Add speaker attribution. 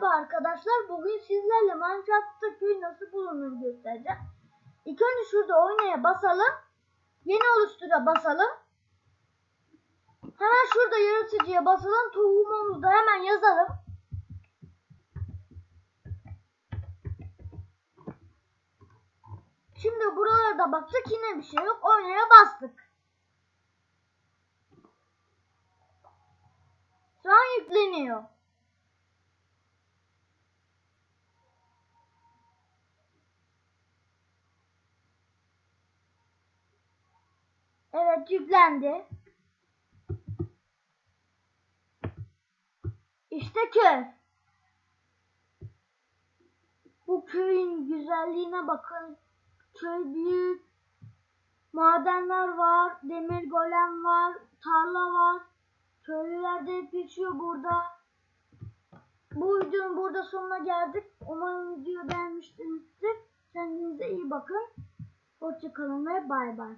Speaker 1: Merhaba arkadaşlar. Bugün sizlerle Minecraft'ta köy nasıl bulunur göstereceğim. İlk önce şurada oynaya basalım. Yeni oluştura basalım. Hemen şurada yaratıcıya basalım. Tohumumuzu da hemen yazalım. Şimdi buralarda baktık yine bir şey yok. Oynaya bastık. Şu an yükleniyor. Evet yüklendi. İşte köy. Bu köyün güzelliğine bakın. Köy büyük. Madenler var, demir golem var, tarla var. Köylüler de hep yaşıyor burada. Bu videonun burada sonuna geldik. Umarım video beğenmişsinizdir. Kendinize iyi bakın. Hoşçakalın ve bay bay.